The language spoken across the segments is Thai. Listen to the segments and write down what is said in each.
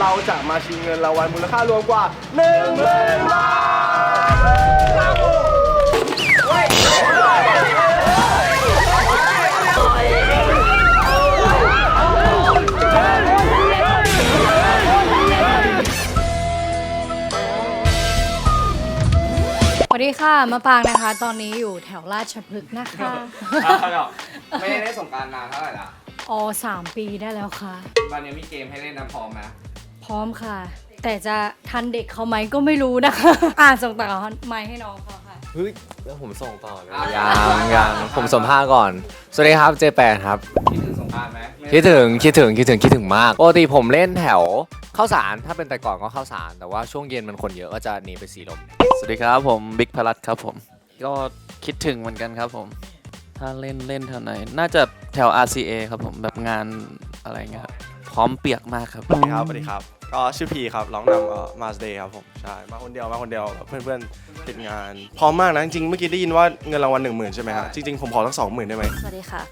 เราจะมาชิงเงินรางวัลมูลค่ารวมกว่า1 0 0 0 0บาทสวัสดีค่ะมะปรางนะคะ ตอนนี้อยู่แถวราชพฤกษ์นะคะ ไม่ได้เล่นสงกรารนานเท่าไหร่ละอ๋อสามปีได้แล้วค่ะ วันนี้มีเกมให้เล่นนะพร้อมไหม พร้อมค่ะ แต่จะทันเด็กเขาไหมก็ไม่รู้นะคะ อ่านส่งต่อไม้ให้น้องเขาค่ะ เฮ้ยแล้วผมส่งต่อเลยอะยังยังผมสัมภาษณ์ก่อน สวัสดีครับเจแปนครับ คิดถึงสงกรารไหมไม่คิดถึงคิดถึงคิดถึงคิดถึงมากปกติผมเล่นแถวข้าวสารถ้าเป็นแต่ก่อนก็ข้าวสาร แต่ว่าช่วงเย็นมันคนเยอะก็จะหนีไปสีลม สวัสดีครับผมบิ๊กพลัดครับผม ก็คิดถึงเหมือนกันครับผม ถ้าเล่นเล่นแถวไหน น่าจะแถว RCA ครับผมแบบงานอะไรเงี้ยครับ พร้อมเปียกมากครับ สวัสดีครับสวัสดีครับ ก็ชื่อพีครับ ร้องนำเอ่อมาสเดย์ครับผม ใช่ มาคนเดียว มาคนเดียวเพื่อนๆ ติดงาน พร้อมมากนะ จริงๆ เมื่อกี้ได้ยินว่าเงินรางวัลหนึ่งหมื่นใช่ไหมฮะ จริงๆ ผมขอทั้งสองหมื่นได้ไหม สวัสดีค่ะ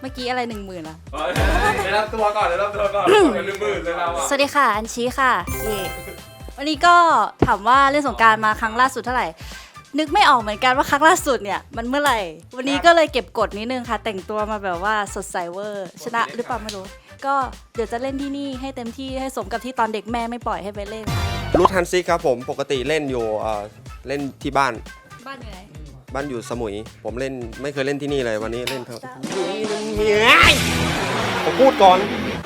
เมื่อกี้อะไรหนึ่งหมื่นอะเฮ้ยเดี๋ยวรับตัวก่อนเดี๋ยวรับตัวก่อนเดี๋ยวลืมมือเลยเราอะสวัสดีค่ะ อันชี้ค่ะเย่วันนี้ก็ถามว่าเล่นสงกรารมาครั้งล่าสุดเท่าไหร่ นึกไม่ออกเหมือนกันว่าครั้งล่าสุดเนี่ยมันเมื่อไหร่ วันนี้ก็เลยเก็บกดนิดนึงค่ะ แต่งตัวมาแบบว่าสดใสเวอร์ ชนะหรือเปล่าไม่รู้ ก็เดี๋ยวจะเล่นที่นี่ให้เต็มที่ให้สมกับที่ตอนเด็กแม่ไม่ปล่อยให้ไปเล่น รูทฮันซิกครับผมปกติเล่นอยู่เอ่อเล่นที่บ้านบ้านอยู่ไหนบ้านอยู่สมุย ผมเล่นไม่เคยเล่นที่นี่เลยวันนี้เล่นครับผมพูดก่อน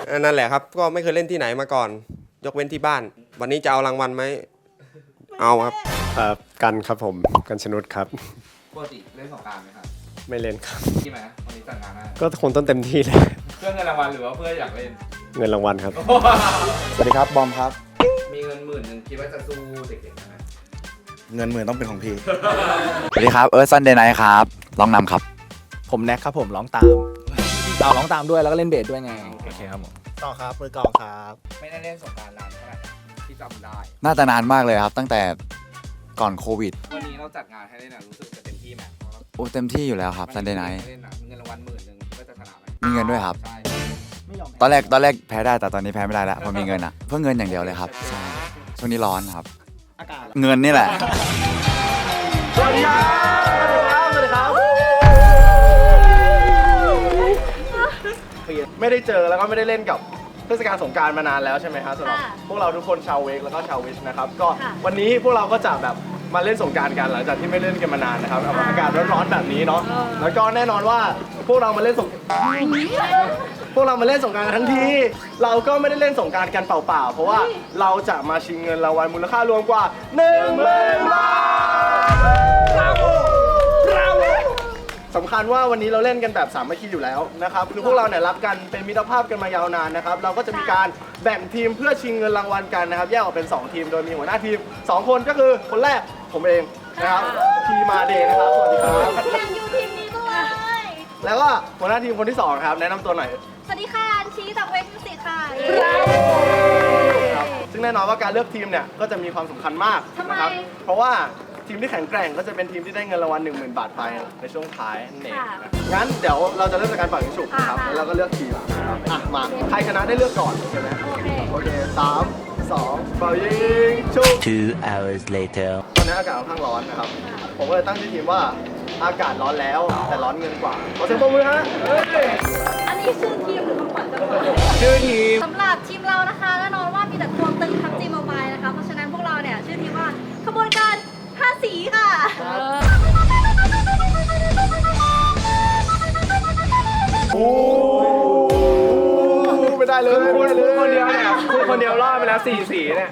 เออนั่นแหละครับ ก็ไม่เคยเล่นที่ไหนมาก่อน ยกเว้นที่บ้าน วันนี้จะเอารางวัลไหมเอาครับครับกันครับผมกันชนุดครับ ปกติเล่นสงกรารไหมครับ ไม่เล่นครับ ที่ไหมวันนี้จัดงานให้ก็คงต้องเต็มที่เลยเพื่อเงินรางวัลหรือว่าเพื่ออยากเล่น เงินรางวัลครับ สวัสดีครับ บอมครับ มีเงินหมื่นหนึ่งคิดว่าจะสู้เด็กๆได้ไหมเงินหมื่นต้องเป็นของพี่ สวัสดีครับ เอิร์ธซันเดย์ไนท์ครับร้องนำครับ ผมแน็กครับผมร้องตามเอาร้องตามด้วยแล้วก็เล่นเบสด้วยไง โอเคครับผมต่อครับมือกองครับ ไม่ได้เล่นสงกรารนานเท่าไหร่นะที่จำได้ น่าจะนานมากเลยครับ ตั้งแต่ก่อนโควิดวันนี้เราจัดงานให้เล่นนะรู้สึกจะเต็มที่ไหมโอ้เต็มที่อยู่แล้วครับซันเดย์ไนท์ เล่นนะเงินราง มมีเงินด้วยครับ ใช่ตอนแรกตอนแรกแพ้ได้แต่ตอนนี้แพ้ไม่ได้แล้วเพราะมีเงินอะเพื่อเงินอย่างเดียวเลยครับใช่ช่วงนี้ร้อนครับเงินนี่แหละสวัสดีครับสวัสดีครับไม่ได้เจอแล้วก็ไม่ได้เล่นกับเทศกาลสงกรารมานานแล้วใช่ไหมครับสำหรับค่ะพวกเราทุกคนชาวเวกแล้วก็ชาววิชนะครับก็ค่ะวันนี้พวกเราก็จะแบบมาเล่นสงกรารกันหลังจากที่ไม่เล่นกันมานานนะครับเอาอากาศร้อนๆแบบนี้เนาะแล้วก็แน่นอนว่า พวกเรามาเล่นสงพวกเรามาเล่นสงกรารทั้งที เราก็ไม่ได้เล่นสงกรารกันเปล่าๆ เพราะว่าเราจะมาชิงเงินรางวัลมูลค่ารวมกว่า1 0,000บาทสำคัญว่าวันนี้เราเล่นกันแบบสามัคคีอยู่แล้วนะครับคือพวกเราเนี่ยรักกันเป็นมิตรภาพกันมายาวนานนะครับ เราก็จะมีการแบ่งทีมเพื่อชิงเงินรางวัลกันนะครับ แยกออกเป็น 2 ทีม โดยมีหัวหน้าทีม 2 คนก็คือคนแรกผมเองนะครับ ทีมาเดย์นะครับ สวัสดีครับ ยังอยู่ทีมนี้ด้วย แล้วก็หัวหน้าทีมคนที่สองครับ แนะนำตัวหน่อยสวัสดีค่ะอันชี้จากเวกมิวสิกค่ะ ครับซึ่งแน่นอนว่าการเลือกทีมเนี่ยก็จะมีความสำคัญมากทำไมนะครับเพราะว่าทีมที่แข็งแกร่งก็จะเป็นทีมที่ได้เงินรางวัล10,000 บาทไปในช่วงท้ายนั่นเองค่ะงั้นเดี๋ยวเราจะเริ่มจากการเป่ายิงฉุบนะครับค่ะ แล้วเราก็เลือกทีมนะครับอะมาใครชนะได้เลือกก่อนใช่ไหมโอเคโอเคสามสองเป่ายิงฉุบ Two hours later ตอนนี้อากาศค่อนข้างร้อนนะครับ ผมก็เลยตั้งชื่อทีมว่า อากาศร้อนแล้ว แต่ร้อนเงินกว่าขอเสียงปรบมือฮะเฮ้ยอันนี้ชื่อทีมหรือคำขวัญจังหวัดชื่อทีมสำหรับทีมเรานะคะแน่นอนว่ามีแต่ตัวตึงทั้งจีมมบายนะคะ เพราะฉะนั้นพวกเราเนี่ยชื่อทีมว่าขบวนการห้าสีค่ะโอ้ไม่ได้เลยพูดคนเดียวเนี่ยพูดคนเดียวรอดไปแล้วสี่สีเนี่ย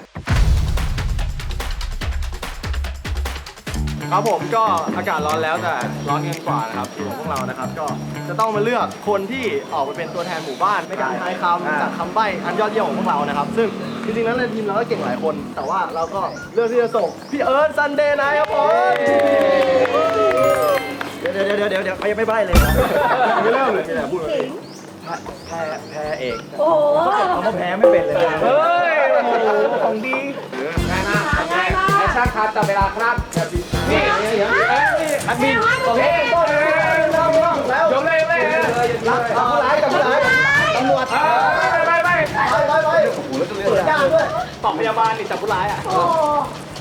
ครับผมก็อากาศร้อนแล้วแต่ร้อนเงินกว่านะครับทีมของพวกเรานะครับ ก็จะต้องมาเลือกคนที่ออกไปเป็นตัวแทนหมู่บ้านในการทายคำจากคำใบ้อันยอดเยี่ยมของพวกเรานะครับ ซึ่งจริงๆแล้วในทีมเราก็เก่งหลายคน แต่ว่าเราก็เลือกที่จะส่งพี่เอิร์ธซันเดย์นะครับผมเดี๋ยวเดี๋ยวเดี๋ยวเดี๋ยวเดี๋ยวไม่ไม่ใบ้เลยนะไม่เริ่มเลยนี่แหละพูดเลยแพ้แพ้เอกโอ้โหเขาแพ้ไม่เป็นเลยเฮ้ยโอ้โหของดีง่ายมากง่ายแอคชั่นครับจับเวลาครับ นี่นี่อันนี้โอเคต้องแลยยกเลยเลยรับรับผู้ร้ายกับผู้ร้ายตำรวจไปไปไปไปไปไปโอ้โหแล้วจะเรียกอะไรยาบาลนี่จับผู้ร้ายอะ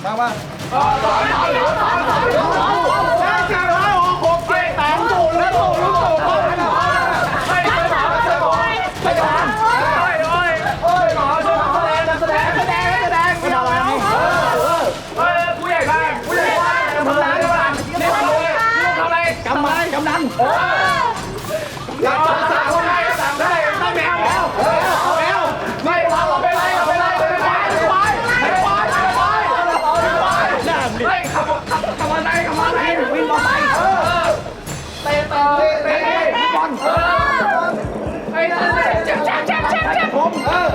มามาแค่สี่ร้อย มันกำนันเราสั่งคนไหนสั่งได้ได้แมวแล้วแมวไม่เราไม่ไรไม่ไรไม่ไรไม่ไรไม่ไรไม่ไรไม่ไรเฮ้ยขับขับขับอะไรขับอะไรวิ่งต่อไปเตะต่อเตะเตะบอลไอ้นั่นเจ็บเจ็บเจ็บเจ็บเจ็บผมเออ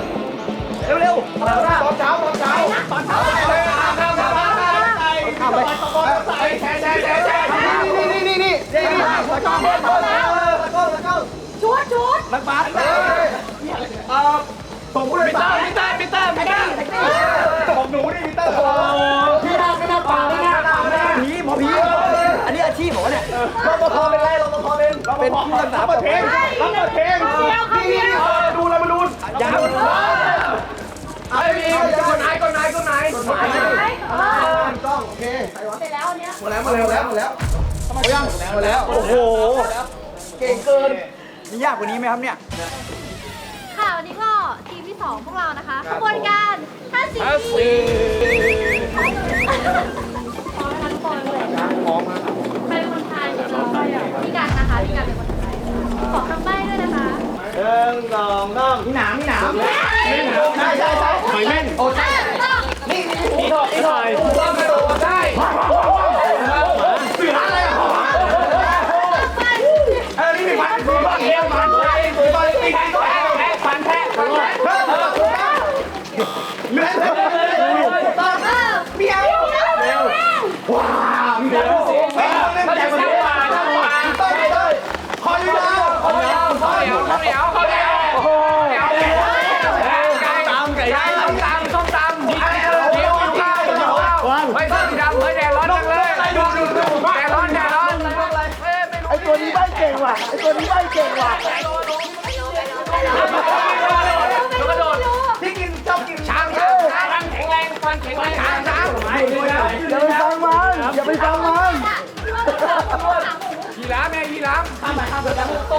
เร็วเร็วตอนเช้าตอนเช้าตอนเช้าเลยข้ามข้ามข้ามข้ามไปใส่แช่แช่แช่แช่ นี่ตะก้อตะก้อตะก้อตะก้อชุดชุดนักบาสเออผมพูดเลยมิเตอร์มิเตอร์มิเตอร์มิเตอร์ผมหนูนี่มิเตอร์พี่น่าพี่น่าป่าพี่น่าป่าผีหมอผีอันนี้อาชีพผมเนี่ยรปภเป็นไรรปภเป็นเป็นผู้รักษาประเทศรับประเทศนี่ดูแล้วมาดูยาวไอ้พี่คนไหนคนไหนคนไหนคนไหนต้องโอเคเสร็จแล้วอันเนี้ยหมดแล้วหมดแล้วหมดแล้ว หมดยังหมดแล้ว โอ้โห เก่งเกิน มียากกว่านี้ไหมครับเนี่ย ค่ะวันนี้ก็ทีมที่สองพวกเรานะคะขบวนการท่าสีพร้อมนะคะทุกคนเลยใครเป็นคนไทยพี่กันนะคะพี่กันเป็นคนไทยขอคำใบ้ด้วยนะคะหนึ่งสองสามนี่หนามนี่หนามใช่ใช่ใช่หอยเม่นโอ้ใช่นี่นี่ถอยนี่ถอยว่ากระโดดได้ ไอตัวนี้ใบเก่งว่ะกระโดดที่กินชอบกินช้างช้างช้างแข็งแรงฟันแข็งแรงช้างช้างอย่าไปฟังมันอย่าไปฟังมันยีราฟแม่ยีราฟทำไปทำไปทำโต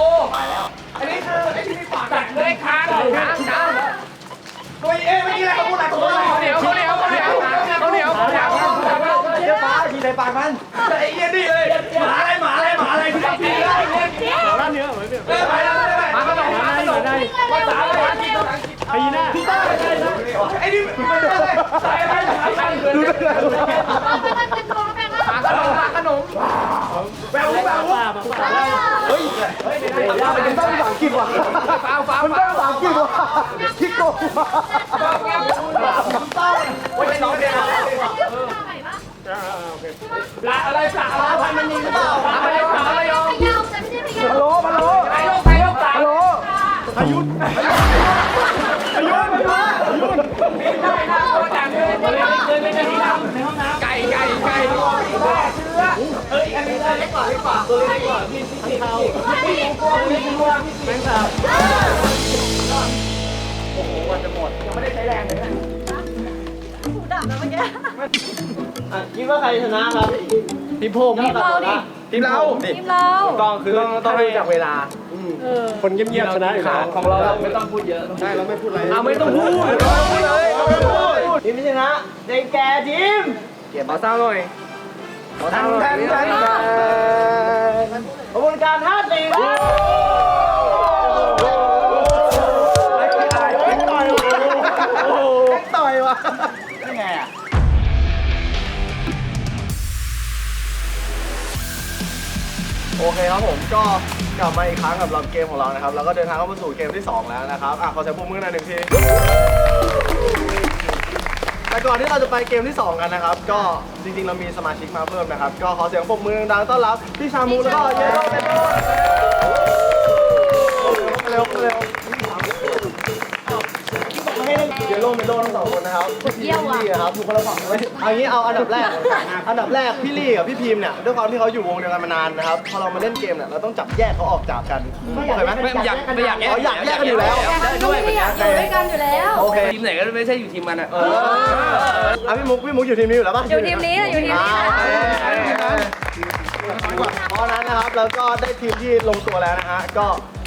อันนี้คือไอ้ที่มีปากกัดเลยค้างช้างช้างตัวเองไม่กินอะไรเขาพูดอะไรตัวอะไรข้าวเหนียวข้าวเหนียวข้าวเหนียวข้าวเหนียวข้าวเหนียวข้าวเหนียวเดี๋ยวปลากินในปากมันแต่ไอ้เหี้ยนี่เลยหมาอะไรห มาอะไรหมาอะไรที่กินได้ร้านเนื้อเหมือนเดิมไปแล้วไปแล้วมาขนมมาขนมภาษาภาษาที่ต้องไอ้น่าพี่ต้าไอ้นี่ไม่ได้เลยใส่ไปดูได้เลยมาขนมมาขนมแววแววเฮ้ยมันต้องภาษาอังกฤษว่ะฟ้าฟ้ามันต้องภาษาอังกฤษว่ะที่โกงว่ะต้อง ตัวเล็กกว่าพี่พี่เขาพี่กลัวพี่กลัวพี่แมงสาบโอ้โหวันจะหมดยังไม่ได้ใช้แรงเลยนะหูดับแล้วเมื่อกี้คิดว่าใครชนะครับทีมผมทีมเราดิทีมเราทีมเราต้องคือต้องต้องดูจากเวลาคนเงียบๆชนะอยู่แล้วของเราไม่ต้องพูดเยอะใช่เราไม่พูดอะไรเอาไม่ต้องพูดไม่พูดเลยไม่ต้องพูดทีมชนะเด็กแก่ทีมเก็บมาเศร้าหน่อย ขอทางหน่อยขบวนการห้าสี่ต่อยต่อยวะยังไงอะโอเคครับผมก็กลับมาอีกครั้งกับเราเกมของเรานะครับ แล้วก็เดินทางเข้ามาสู่เกมที่ 2 แล้วนะครับ อะขอเสียงปรบมือหน่อยหนึ่งที แต่ก่อนที่เราจะไปเกมที่ 2 กันนะครับ ก็จริงๆ เรามีสมาชิกมาเพิ่มนะครับ ก็ขอเสียงปรบมือดังๆต้อนรับพี่ชามูแล้วก็เยโรเยโรเร็วเร็ว ยลโล่เมโล่ทั้งสองคนนะครับพี่พีพี่ลี่ครับอยู่คนละฝั่งเลยเอางี้เอาอันดับแรก อันดับแรกพี่ลี่กับพี่พีมเนี่ยด้วยความที่เขาอยู่วงเดียวกันมานานนะครับพอเรามาเล่นเกมเนี่ยเราต้องจับแยกเขาออกจากกันเข้าใจไหม ไม่อยากไม่อยากแยกอ๋ออยากแยกกันอยู่แล้วด้วยไม่อยากอยู่ด้วยกันอยู่แล้ว โอเคทีมไหนก็ไม่ใช่อยู่ทีมมันอะเอออะพี่มุกพี่มุกอยู่ทีมนี้อยู่แล้วป่ะอยู่ทีมนี้นะอยู่ทีมนี้นะเพราะฉะนั้นนะครับแล้วก็ได้ทีมที่ลงตัวแล้วนะฮะก็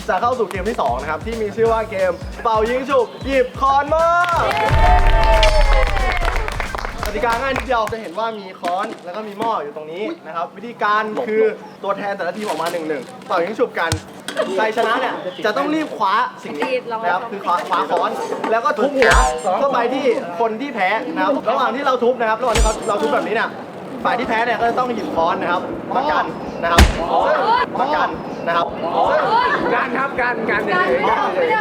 จะเข้าสู่เกมที่ 2 นะครับ ที่มีชื่อว่าเกมเป่ายิงฉุบหยิบคอนมากติกาง่ายนิดเดียวจะเห็นว่ามีค้อนแล้วก็มีหม้ออยู่ตรงนี้นะครับวิธีการคือตัวแทนแต่ละทีมออกมาหนึ่งหนึ่งเป่ายิงฉุบกันใครชนะเนี่ยจะต้องรีบคว้าสิ่งนี้นะครับคือคว้าคว้าค้อนแล้วก็ทุบหัวเข้าไปที่คนที่แพ้นะครับระหว่างที่เราทุบนะครับระหว่างที่เราเราทุบแบบนี้เนี่ย ฝ่ายที่แพ้เนี่ยก็จะต้องหยิบค้อนนะครับมากันนะครับซึ่งมากันนะครับซึ่งการครับการการ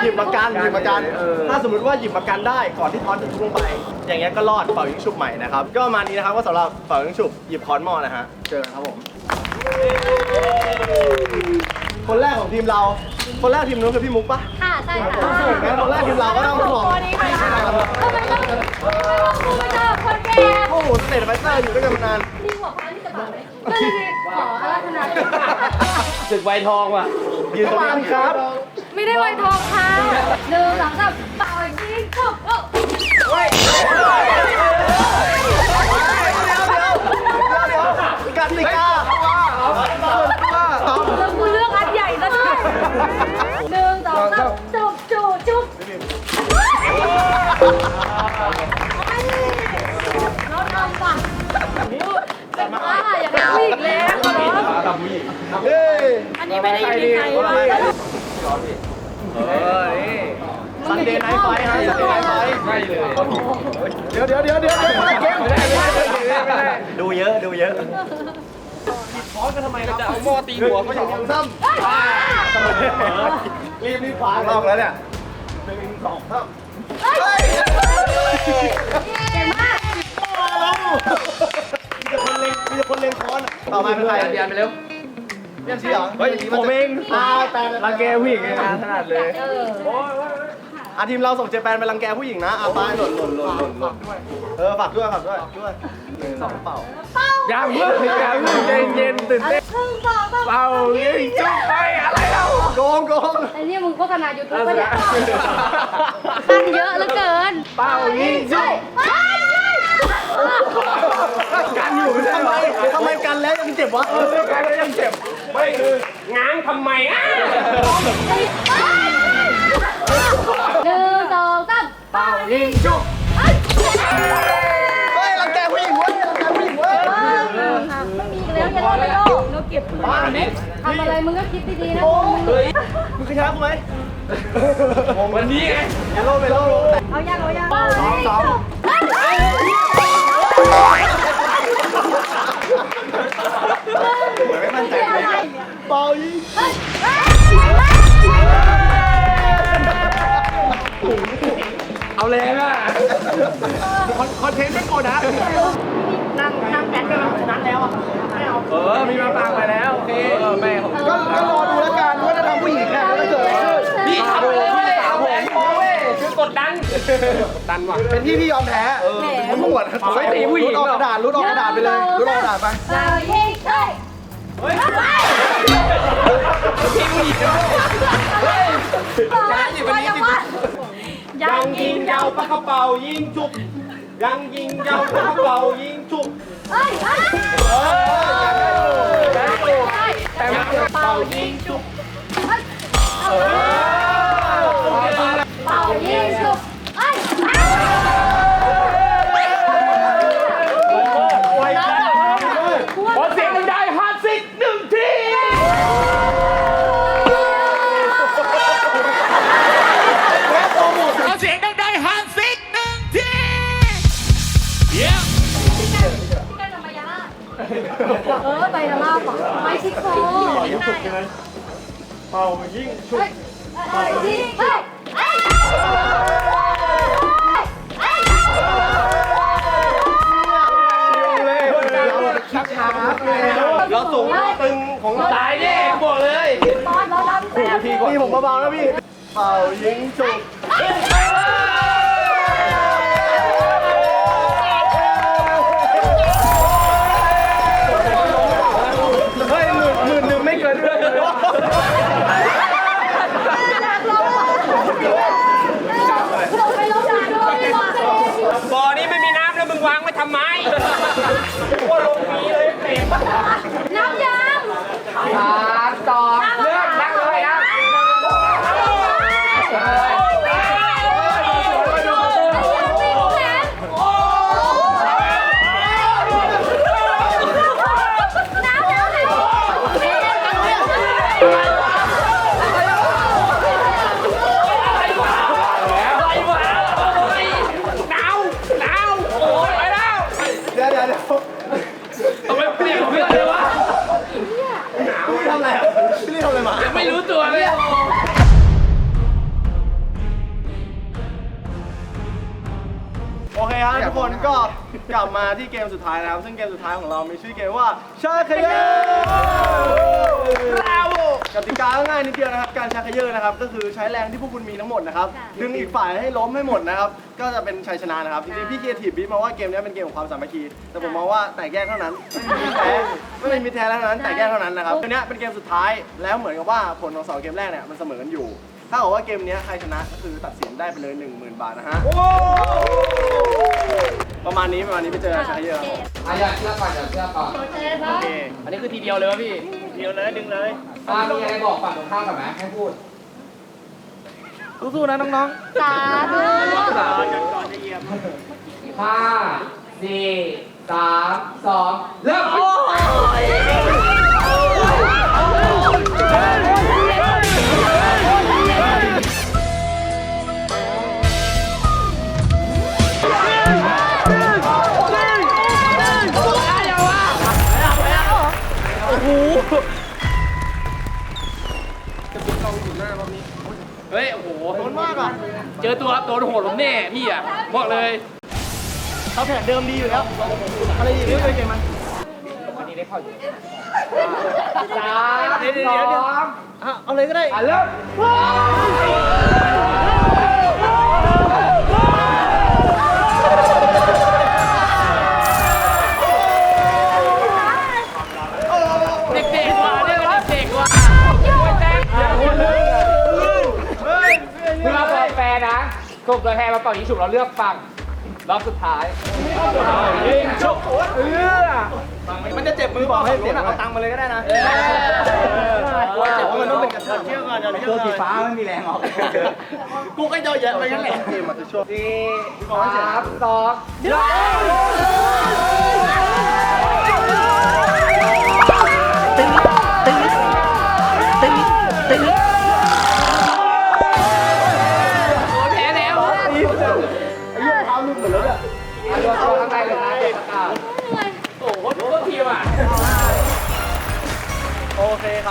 หยิบมากันหยิบมากัน ถ้าสมมติว่าหยิบมากันได้ก่อนที่ค้อนจะทุบลงไป อย่างเงี้ยก็รอดเป่ายิงฉุบใหม่นะครับก็ประมาณนี้นะครับก็สำหรับเป่ายิงฉุบหยิบค้อนหม้อนะฮะเจอกันครับผมคนแรกของทีมเรา คนแรกทีมนู้นคือพี่มุกปะค่ะใช่ค่ะงั้นคนแรกทีมเราก็ต้องห่วงตัวนี้ ค่ะทำไมต้องทำไมต้องกูไม่ชอบคนแก่โอ้โหสเตทไฟเตอร์อยู่ด้วยกันมานานมีหัวพานที่จะบอกไหมก็เลยขออาราธนาศึกไวทองว่ะยืนตรงนี้ครับ ไม่ได้ไวทองค่ะหนึ่งสองสามเป่ายิงฉุบโอ้เแล้วเหรอเฮ้ยอันนี้ไม่ได้อยู่ในใจว่ะเออนี่ซันเดย์ไนท์ไฟท์ฮะซันเดย์ไนท์ไฟท์ไม่เลยเดี๋ยวเดี๋ยวเดี๋ยวเดี๋ยวเดี๋ยวคนละเกมไม่ได้ไม่ได้ไม่ได้ไม่ได้ดูเยอะดูเยอะจะเอาหม้อตีหัวก็ก็ออย่างยังซ้ำรีบรีบขวางรอบแล้วเนี่ยหนึ่งสองสามเฮ้ยเก่งมากมี แต่คนเล็งมีแต่คนเล็งค้อนต่อมาเป็นใครเปลี่ยนไปเร็วเลี่ยนชี้เหรอเฮ้ยผมเองตาแปลงรังแกผู้หญิงไงนะถนัดเลย เอออะทีมเราส่งเจแปนไปรังแกผู้หญิงนะอะไปหล่นหล่นหล่นหล่นหล่นเออฝากด้วยฝากด้วยด้วยหนึ่งสองเป่าอย่าเพิ่งอย่าเพิ่งใจเย็นตื่นเต้นครึ่งสองสามเป่ายิงจุ๊บไปอะไรเรา โกงโกงไอ้นี่มึงโฆษณายูทูบปะเนี่ย ขั้นเยอะเหลือเกินเป่ายิงจุ๊บ กันอยู่ทำไมทำไมกันแล้วยังเจ็บวะเออการก็ยังเจ็บ ไม่คือ ง้างทำไมอะหนึ่งสองสามเป่ายิงจุ๊บเฮ้ยรังแกผู้หญิงเว้ยรังแกผู้หญิงเว้ยไม่มีแล้วอย่าโลดอย่าโลดเราเก็บทำอะไรมึงก็คิดดีๆนะมึงเฮ้ยมึงเคยชนะกูไหมวันนี้ไงเอโร่เมโร่เอายังเอายังสองไม่ เทนต์ไม่กดนะนั่งนั่งแอนกันชนะแล้วอะไม่เอาเออ มีมาตังไปแล้วโอเคเออแม่ผมก็ก็รอดูแล้วกันว่าจะทำผู้หญิงเนี่ยจะเกิดอะไรขึ้นพี่ทำไปเลยสาวผมเว้ยคือกดดันดันว่ะเป็นที่พี่ยอมแพ้เออมันปวดเอาไว้ตีผู้หญิงรุดออกกระดาษรุดออกกระดาษไปเลยรุดออกกระดาษไปเรายิงเฮ้ยพี่ผู้หญิงด้วยยังยังยังยิงยาวปากกระเป๋ายิงจุบ ยังยิงยาวปากกระเป๋ายิงจุบเฮ้ยเฮ้ยแต่ปากกระเป๋ายิงจุบเยิงไหมเป่ายิ่งฉุกเฮ้ยเฮ้ยยิงเฮ้ยเฮ้ยชักช้าเราสูงตึงของตายแน่บอกเลยตอนเราดันแต่พี่ผมเบาๆนะพี่เป่ายิงฉุก มาที่เกมสุดท้ายนะครับ ซึ่งเกมสุดท้ายของเรา มีชื่อเกมว่าชาคเยอร์กติกาง่ายนิดเดียวนะครับ การชาคเยอร์นะครับ ก็คือใช้แรงที่พวกคุณมีทั้งหมดนะครับ ดึงอีกฝ่ายให้ล้มให้หมดนะครับ ก็จะเป็นชัยชนะนะครับ จริงๆ พี่เกียรติบีบมาว่าเกมนี้เป็นเกมของความสามัคคี แต่ผมมองว่าแตกแยกเท่านั้น ไม่มีแพ้ไม่มีมิตรแท้แล้วเท่านั้น แตกแยกเท่านั้นนะครับเกมนี้เป็นเกมสุดท้าย แล้วเหมือนกับว่าผลของสองเกมแรกเนี่ยมันเสมอกันอยู่ ถ้าบอกว่าเกมนี้ใครชนะก็คือตัดสินได้ไปเลย 10,000 บาทนะฮะ ประมาณนี้ประมาณนี้ไปเจอกันชาคเยอร์ครับอะอย่าเชื่อก่อนอย่าเชื่อก่อนโอเคอันนี้คือทีเดียวเลยวะพี่ เดียวเลยดึงเลยอ่ามีอะไรบอกฝั่งตรงข้ามกับไหมให้พูด สู้ๆนะน้องสาธุห้าสี่สามสองเริ่ม เฮ้ย โอ้โหๆโดนมากอะ เจอตัวโดนโหดผมแน่พี่อะบอกเลยเขาแผนเดิมดีอยู่แล้ว อะไรอีกไม่เคยเกมมันวันนี้ได้เข้าอยู่สามเดี๋ยวเดี๋ยวเดี๋ยวอะเอาเลยก็ได้อะเริ่ม นะกลุ่มตัวแทนมาเป่ายิงฉุบเราเลือกฝั่งรอบสุดท้ายยิงฉุบเออมันจะเจ็บมือบอกให้เสียเอาตังค์มาเลยก็ได้นะกลัวเจ็บมันต้องเป็นกระเทือนเที่ยวก่อนอย่าเที่ยวสีฟ้าไม่มีแรงออกกูก็เยอะแยะไปงั้นแหละเกมมันจะช่วยสี่สามสอง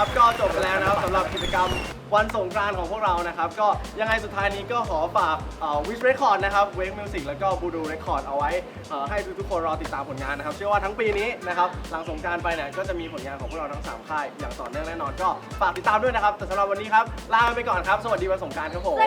อเครับ ก็จบไปแล้วนะครับสำหรับกิจกรรมวันสงกรานต์ของพวกเรานะครับ ก็ยังไงสุดท้ายนี้ก็ขอฝากวิชเรคคอร์ดนะครับเวกมิวสิกแล้วก็บูดูเรคคอร์ดเอาไว้เอ่อให้ทุกๆคนรอติดตามผลงานนะครับ เชื่อว่าทั้งปีนี้นะครับหลังสงกรารไปเนี่ยก็จะมีผลงานของพวกเราทั้ง 3 ค่าย อย่างต่อเนื่องแน่นอนก็ฝากติดตามด้วยนะครับ แต่สำหรับวันนี้ครับลาไปก่อนครับ สวัสดีวันสงกรารครับผม